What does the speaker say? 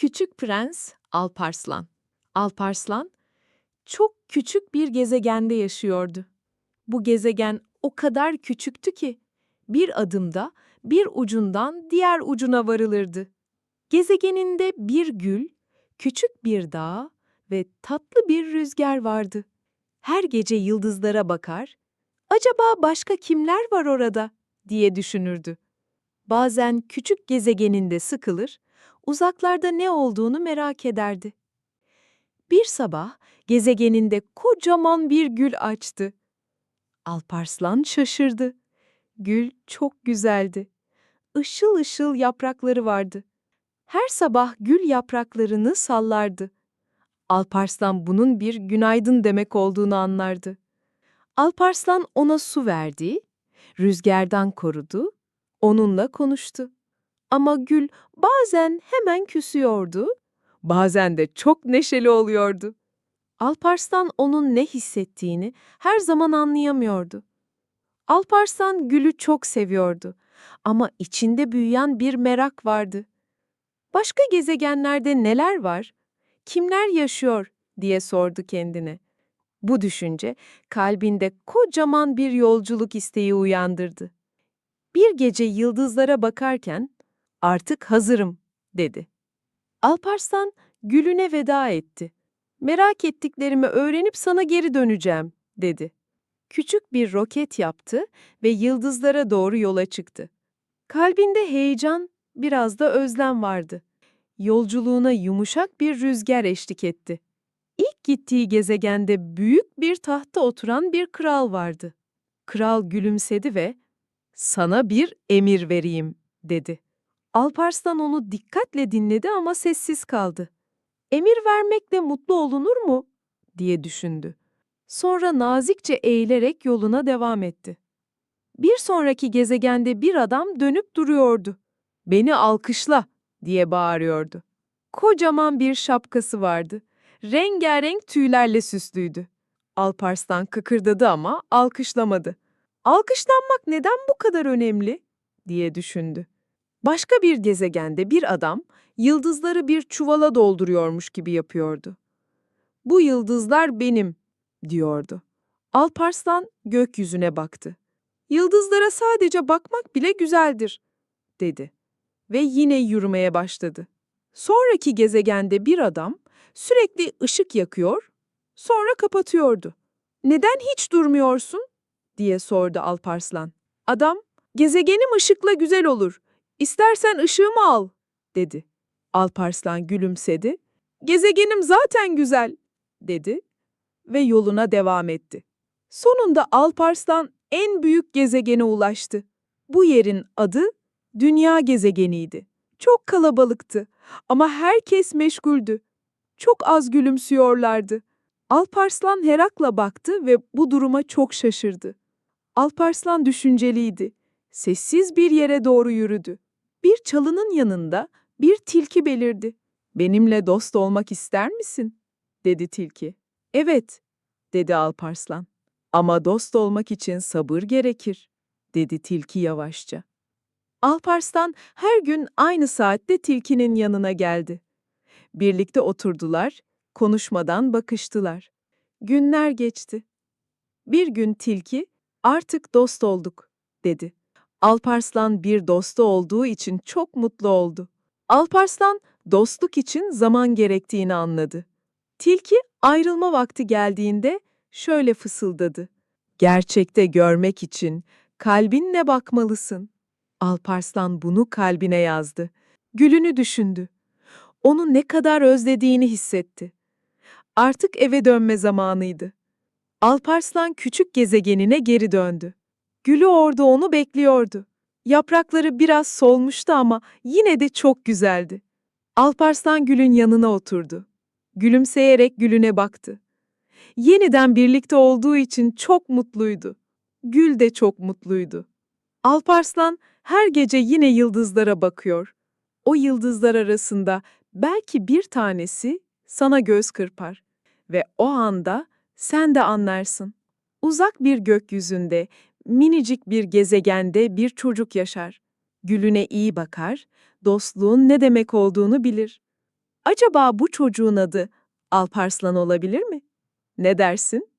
Küçük Prens Alparslan. Alparslan çok küçük bir gezegende yaşıyordu. Bu gezegen o kadar küçüktü ki bir adımda bir ucundan diğer ucuna varılırdı. Gezegeninde bir gül, küçük bir dağ ve tatlı bir rüzgar vardı. Her gece yıldızlara bakar, acaba başka kimler var orada diye düşünürdü. Bazen küçük gezegeninde sıkılır, uzaklarda ne olduğunu merak ederdi. Bir sabah gezegeninde kocaman bir gül açtı. Alparslan şaşırdı. Gül çok güzeldi. Işıl ışıl yaprakları vardı. Her sabah gül yapraklarını sallardı. Alparslan bunun bir günaydın demek olduğunu anlardı. Alparslan ona su verdi, rüzgardan korudu, onunla konuştu. Ama gül bazen hemen küsüyordu, bazen de çok neşeli oluyordu. Alparslan onun ne hissettiğini her zaman anlayamıyordu. Alparslan gülü çok seviyordu ama içinde büyüyen bir merak vardı. Başka gezegenlerde neler var? Kimler yaşıyor diye sordu kendine. Bu düşünce kalbinde kocaman bir yolculuk isteği uyandırdı. Bir gece yıldızlara bakarken artık hazırım dedi. Alparslan gülüne veda etti. Merak ettiklerimi öğrenip sana geri döneceğim dedi. Küçük bir roket yaptı ve yıldızlara doğru yola çıktı. Kalbinde heyecan, biraz da özlem vardı. Yolculuğuna yumuşak bir rüzgar eşlik etti. İlk gittiği gezegende büyük bir tahtta oturan bir kral vardı. Kral gülümsedi ve "Sana bir emir vereyim." dedi. Alparslan onu dikkatle dinledi ama sessiz kaldı. Emir vermekle mutlu olunur mu? diye düşündü. Sonra nazikçe eğilerek yoluna devam etti. Bir sonraki gezegende bir adam dönüp duruyordu. Beni alkışla diye bağırıyordu. Kocaman bir şapkası vardı. Rengarenk tüylerle süslüydü. Alparslan kıkırdadı ama alkışlamadı. Alkışlanmak neden bu kadar önemli? diye düşündü. Başka bir gezegende bir adam yıldızları bir çuvala dolduruyormuş gibi yapıyordu. Bu yıldızlar benim, diyordu. Alparslan gökyüzüne baktı. Yıldızlara sadece bakmak bile güzeldir, dedi. Ve yine yürümeye başladı. Sonraki gezegende bir adam sürekli ışık yakıyor, sonra kapatıyordu. Neden hiç durmuyorsun? diye sordu Alparslan. Adam, gezegenim ışıkla güzel olur. İstersen ışığımı al, dedi. Alparslan gülümsedi. Gezegenim zaten güzel, dedi ve yoluna devam etti. Sonunda Alparslan en büyük gezegene ulaştı. Bu yerin adı Dünya gezegeniydi. Çok kalabalıktı ama herkes meşguldü. Çok az gülümsüyorlardı. Alparslan Herak'la baktı ve bu duruma çok şaşırdı. Alparslan düşünceliydi. Sessiz bir yere doğru yürüdü. Bir çalının yanında bir tilki belirdi. Benimle dost olmak ister misin? dedi tilki. Evet, dedi Alparslan. Ama dost olmak için sabır gerekir, dedi tilki yavaşça. Alparslan her gün aynı saatte tilkinin yanına geldi. Birlikte oturdular, konuşmadan bakıştılar. Günler geçti. Bir gün tilki, artık dost olduk, dedi. Alparslan bir dostu olduğu için çok mutlu oldu. Alparslan, dostluk için zaman gerektiğini anladı. Tilki ayrılma vakti geldiğinde şöyle fısıldadı. Gerçekte görmek için kalbinle bakmalısın. Alparslan bunu kalbine yazdı. Gülünü düşündü. Onu ne kadar özlediğini hissetti. Artık eve dönme zamanıydı. Alparslan küçük gezegenine geri döndü. Gülü orada onu bekliyordu. Yaprakları biraz solmuştu ama yine de çok güzeldi. Alparslan Gül'ün yanına oturdu. Gülümseyerek Gül'üne baktı. Yeniden birlikte olduğu için çok mutluydu. Gül de çok mutluydu. Alparslan her gece yine yıldızlara bakıyor. O yıldızlar arasında belki bir tanesi sana göz kırpar ve o anda sen de anlarsın. Uzak bir gökyüzünde, minicik bir gezegende bir çocuk yaşar. Gülüne iyi bakar, dostluğun ne demek olduğunu bilir. Acaba bu çocuğun adı Alparslan olabilir mi? Ne dersin?